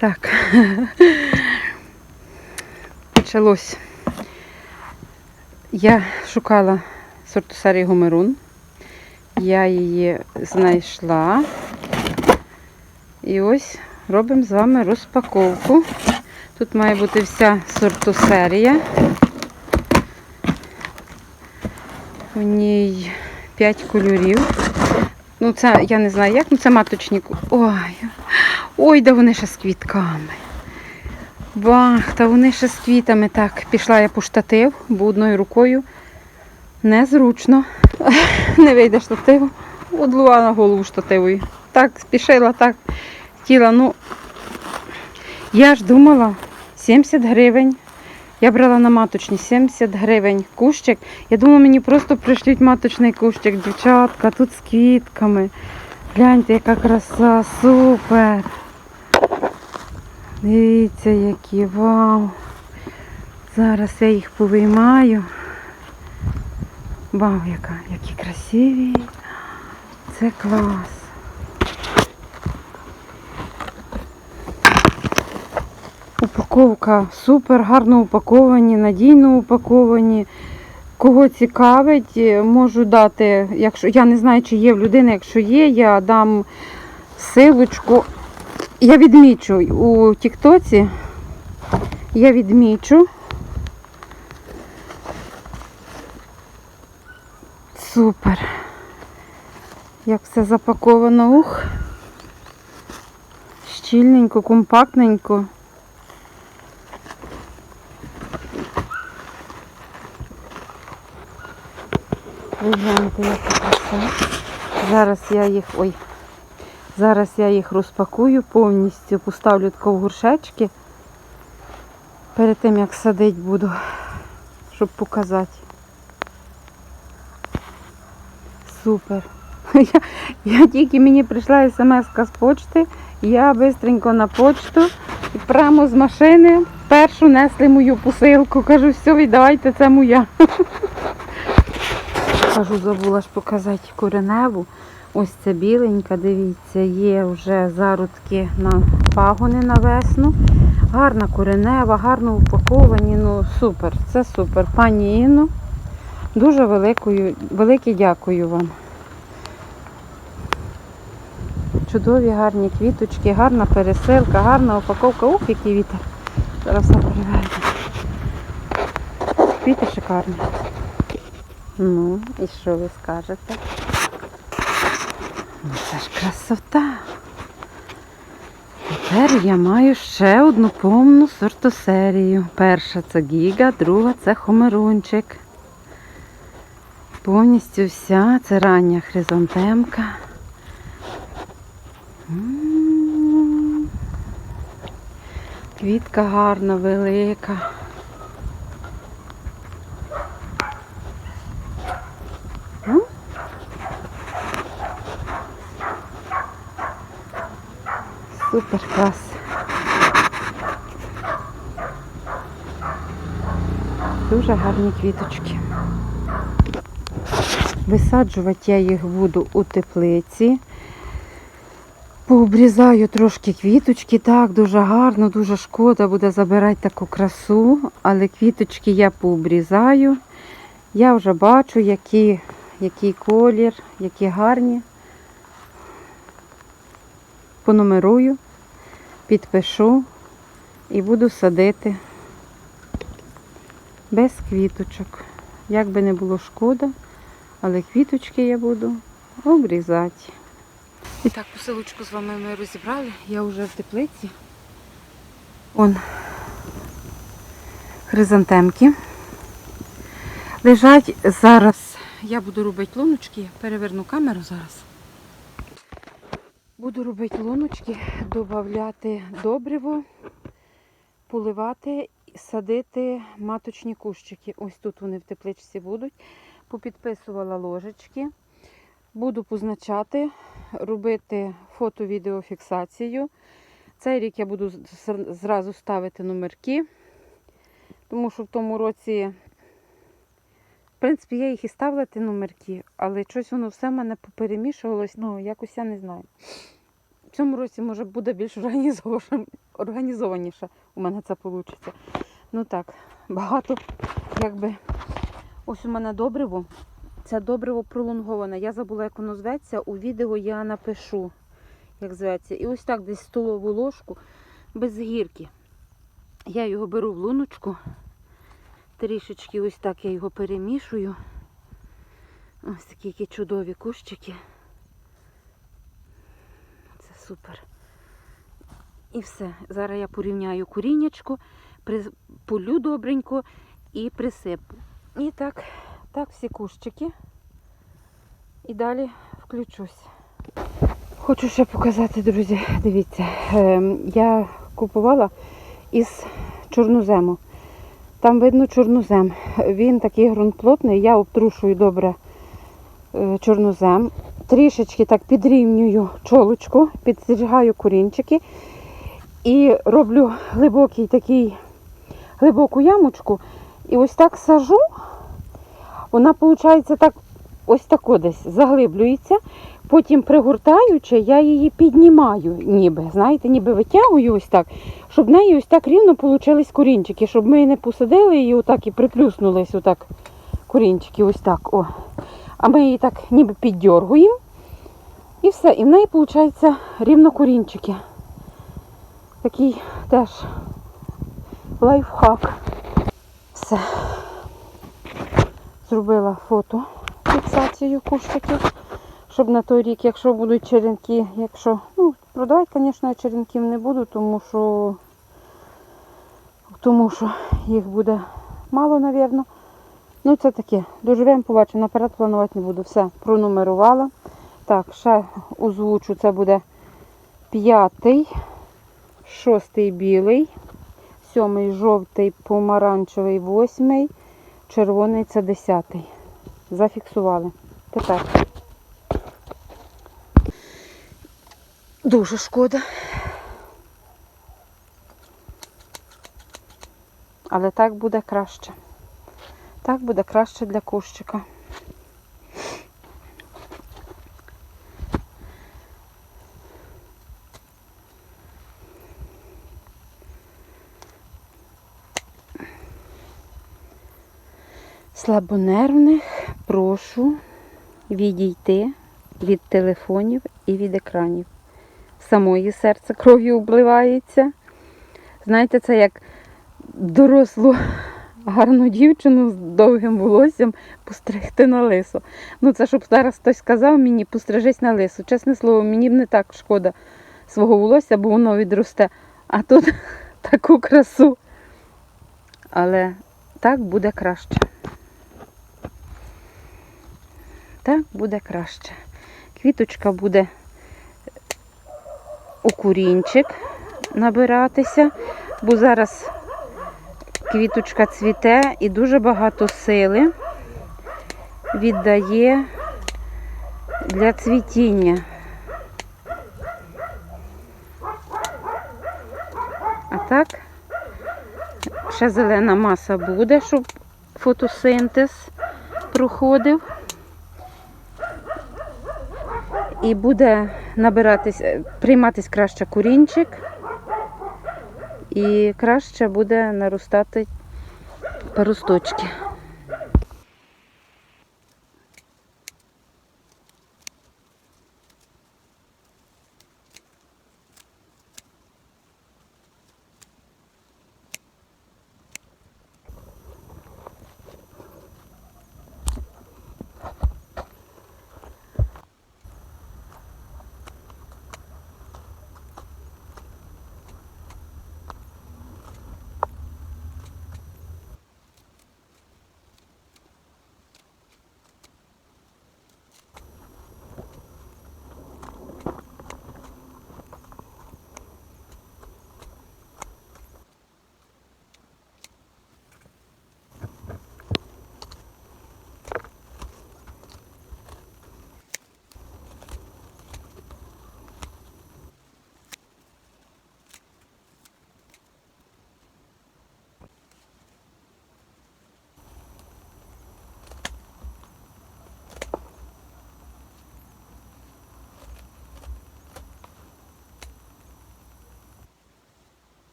Так. Почалось. Я шукала сортусарію Гомерун. Я її знайшла. І ось робимо з вами розпаковку. Тут має бути вся сортусерія. У ній 5 кольорів. Ну, це я не знаю як, ну це маточник. Ой, ой, да вони ще з квітками. Бах, та вони ще з квітами. Так, пішла я по штатив, бо одною рукою незручно. Не вийде штативу. Одлула на голову штативою. Так, спішила, так хотіла. Ну, я ж думала, 70 гривень. Я брала на маточні 70 гривень кущик. Я думала, мені просто пришлють маточний кущик. Дівчатка, тут з квітками. Гляньте, яка краса, супер. Дивіться, які вау. Зараз я їх повиймаю. Вау, яка, які красиві. Це клас. Упаковка супер, гарно упаковані, надійно упаковані. Кого цікавить, е, можу дати, якщо я не знаю, чи є в людини, якщо є, я дам силочку. Я відмічу у Тіктоці. Я відмічу. Супер. Як все запаковано, ух. Щільненько, компактненько. Ви гляньте, яка краса. Зараз я їх. Ой. Зараз я їх розпакую повністю, поставлю тако в горшечки. Перед тим як садити буду, щоб показати. Супер. Я, я тільки мені прийшла смс з почти, я швидко на почту і прямо з машини першу несли мою посилку. Кажу, все, віддавайте, це моя. Кажу, забула ж показати кореневу. Ось ця біленька, дивіться, є вже зародки на пагони на весну. Гарна коренева, гарно упаковані. Ну, супер, це супер. Пані Інно, дуже великою, велике дякую вам. Чудові гарні квіточки, гарна пересилка, гарна упаковка. Ух, який вітер. Зараз все переверну. Квіти шикарні. Ну, і що ви скажете? Ну, це ж красота. Тепер я маю ще одну повну сортосерію. Перша це гіга, друга це хомерунчик. Повністю вся це рання хризантемка. Квітка гарна, велика. Супер клас. Дуже гарні квіточки. Висаджувати я їх буду у теплиці. Пообрізаю трошки квіточки, так, дуже гарно, дуже шкода буде забирати таку красу, але квіточки я пообрізаю. Я вже бачу, які, який колір, які гарні. Понумерую, підпишу і буду садити без квіточок. Як би не було шкода, але квіточки я буду обрізати. І так, посилочку з вами ми розібрали. Я вже в теплиці. Он хризантемки. Лежать зараз. Я буду робити луночки, переверну камеру зараз. Буду робити луночки, додати добриво, поливати, садити маточні кущики. Ось тут вони в тепличці будуть. Попідписувала ложечки. Буду позначати, робити фото-відеофіксацію. Цей рік я буду зразу ставити номерки, тому що в тому році, в принципі, я їх і ставила ті номерки, але щось воно все в мене поперемішувалось, ну, якось я не знаю. В цьому році, може, буде більш організованіше у мене це вийде. Ну так, багато, якби. Ось у мене добриво. Це добриво пролонговане. Я забула, як воно зветься. У відео я напишу, як зветься. І ось так десь столову ложку без гірки. Я його беру в луночку. Трішечки ось так я його перемішую. Ось такі які чудові кущики. Це супер. І все. Зараз я порівняю коріннячко, при- полю добренько і присиплю. І так, так всі кущики. І далі включусь. Хочу ще показати, друзі, дивіться, ем, я купувала із чорнозему. Там видно чорнозем. Він такий ґрунт плотний, я обтрушую добре е, чорнозем. Трішечки так підрівнюю чолочку, підстригаю корінчики і роблю глибокий такий, глибоку ямочку. І ось так сажу. Вона, виходить, так ось тако десь заглиблюється. Потім пригортаючи, я її піднімаю, ніби, знаєте, ніби витягую ось так, щоб в неї ось так рівно получились корінчики, щоб ми не посадили її отак і приплюснулись отак корінчики, ось так. О. А ми її так ніби піддергуємо. І все. І в неї виходить рівно корінчики. Такий теж лайфхак. Все. Зробила фото фіксацію кущиків, щоб на той рік, якщо будуть черенки, якщо, ну, продавати, звісно, я черенків не буду, тому що, тому що їх буде мало, мабуть. Ну, це таке. Доживемо, побачимо. Наперед планувати не буду. Все, пронумерувала. Так, ще озвучу, це буде п'ятий, шостий білий, сьомий жовтий, помаранчевий, восьмий, червоний це десятий. Зафіксували. Тепер. Дуже шкода. Але так буде краще. Так буде краще для кущика. Слабонервних прошу відійти від телефонів і від екранів. Самої серце кров'ю обливається. Знаєте, це як дорослу гарну дівчину з довгим волоссям постригти на лисо. Ну, це щоб зараз хтось сказав мені, пострижись на лисо. Чесне слово, мені б не так шкода свого волосся, бо воно відросте. А тут таку красу. Але так буде краще. Так буде краще. Квіточка буде у курінчик набиратися, бо зараз квіточка цвіте і дуже багато сили віддає для цвітіння. А так, ще зелена маса буде, щоб фотосинтез проходив. І буде набиратись, е, прийматись краще корінчик, і краще буде наростати паросточки.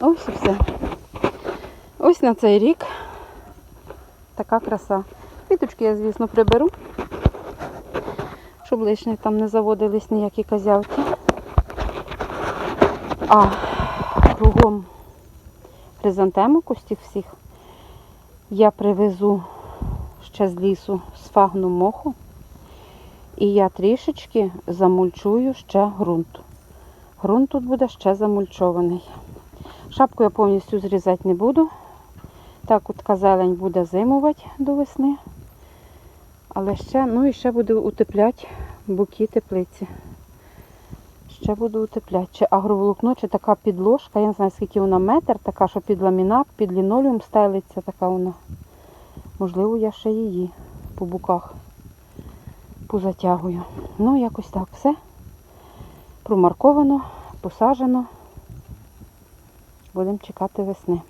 Ось і все. Ось на цей рік така краса. Квіточки я, звісно, приберу, щоб лишні там не заводились ніякі козявки. А кругом хризантемок ось всіх я привезу ще з лісу сфагну моху. І я трішечки замульчую ще ґрунт. Грунт тут буде ще замульчований. Шапку я повністю зрізати не буду. Так от зелень буде зимувати до весни. Але ще, ну і ще буду утепляти буки теплиці. Ще буду утепляти. Чи агроволокно, чи така підложка, я не знаю, скільки вона метр, така, що під ламінат, під лінолеум стелиться, така вона. Можливо, я ще її по буках позатягую. Ну, якось так все. Промарковано, посаджено. Будемо чекати весни.